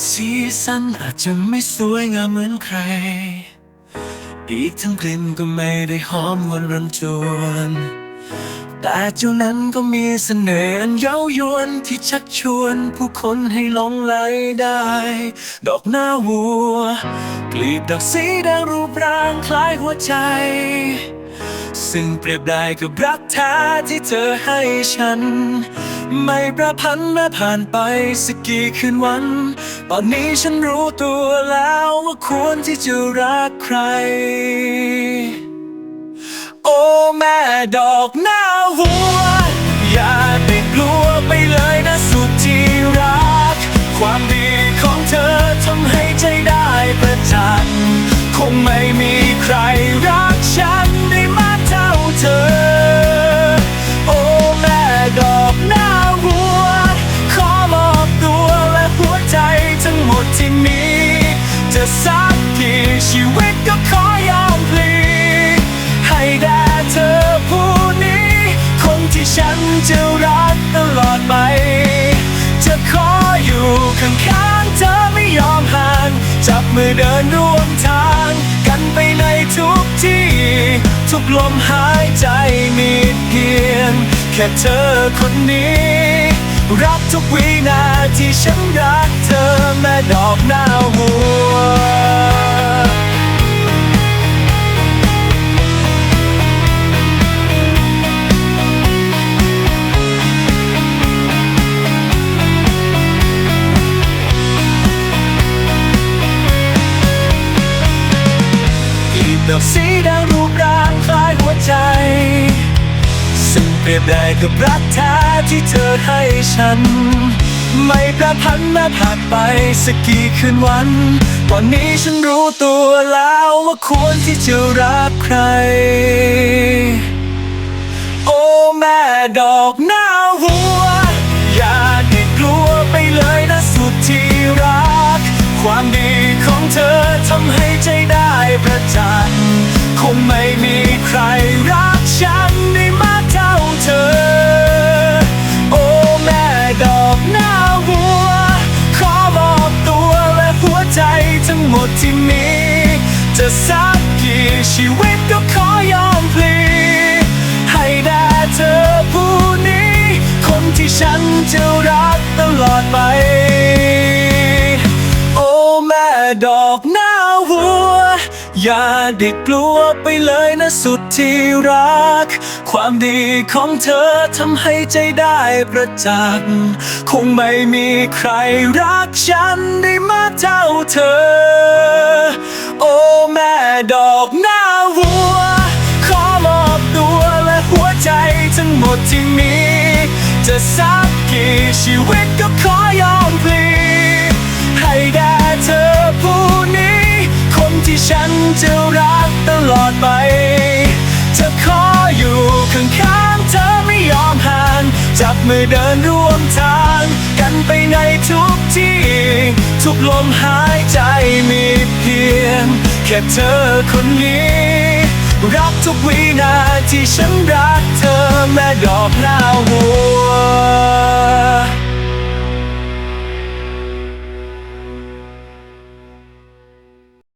สีสันอาจจะไม่สวยงามเหมือนใคร อีกทั้งกลิ่นก็ไม่ได้หอมหวนรันจวนแต่เจ้านั้นก็มีเสน่ห์อันเย้ายวนที่ชักชวนผู้คนให้หลงไหลได้ ดอกหน้าวัว กลีบดอกสีแดงรูปร่างคล้ายหัวใจ ซึ่งเปรียบได้กับรักแท้ที่เธอให้ฉัน ไม่ประพันธ์แม้ผ่านไปสักกี่คืนวัน ตอนนี้ฉันรู้ตัวแล้วว่าควรที่จะรักใคร โอ้แม่ดอกหน้าวัว อย่าได้กลัวไปเลยนะสุดที่รัก ความดีของเธอทำให้ใจได้ประจัน คงไม่มีใคร วิตก็ขอยอมพลีให้แด่เธอผู้นี้ คนที่ฉันจะรักตลอดไป จะขออยู่ข้างๆเธอไม่ยอมห่าง จับมือเดินร่วมทาง กันไปในทุกที่ ทุกลมหายใจมีเพียง แค่เธอคนนี้รักทุกวินาทีฉันรักเธอแม่ดอกหน้าวัว ดอกสีแดงรูปร่างคล้ายหัวใจ ซึ่งเปรียบได้กับรักแท้ที่เธอให้ฉัน ไม่แปรผันแม้ผ่านไปสักกี่คืนวัน ตอนนี้ฉันรู้ตัวแล้วว่าควรที่จะรักใคร โอ้แม่ดอกหน้าวัว อย่าได้กลัวไปเลยนะสุดที่รัก ความดีของเธอทำให้ใจได้ ประจันคงไม่มีใครรักฉันได้มากเท่าเธอ โอ้แม่ดอกหน้าวัว ขอมอบตัวและหัวใจทั้งหมดที่มี จะสักกี่ชีวิตก็ขอยอมพลีให้แด่เธอผู้นี้ คนที่ฉันจะรักตลอดไป อย่าได้กลัวไปเลยนะสุดที่รัก ความดีของเธอทำให้ใจได้ประจักษ์ คงไม่มีใครรักฉันได้มากเท่าเธอ โอ้แม่ดอกหน้าวัว ขอมอบตัวและหัวใจทั้งหมดที่มี จะสักกี่ชีวิต ลอดไปจะขออยู่ข้างๆเธอไม่ยอมห่าง จับมือเดินร่วมทาง กันไปในทุกที่ ทุกลมหายใจมีเพียง แค่เธอคนนี้ รักทุกวินาทีฉันรักเธอแม่ดอกหน้าวัว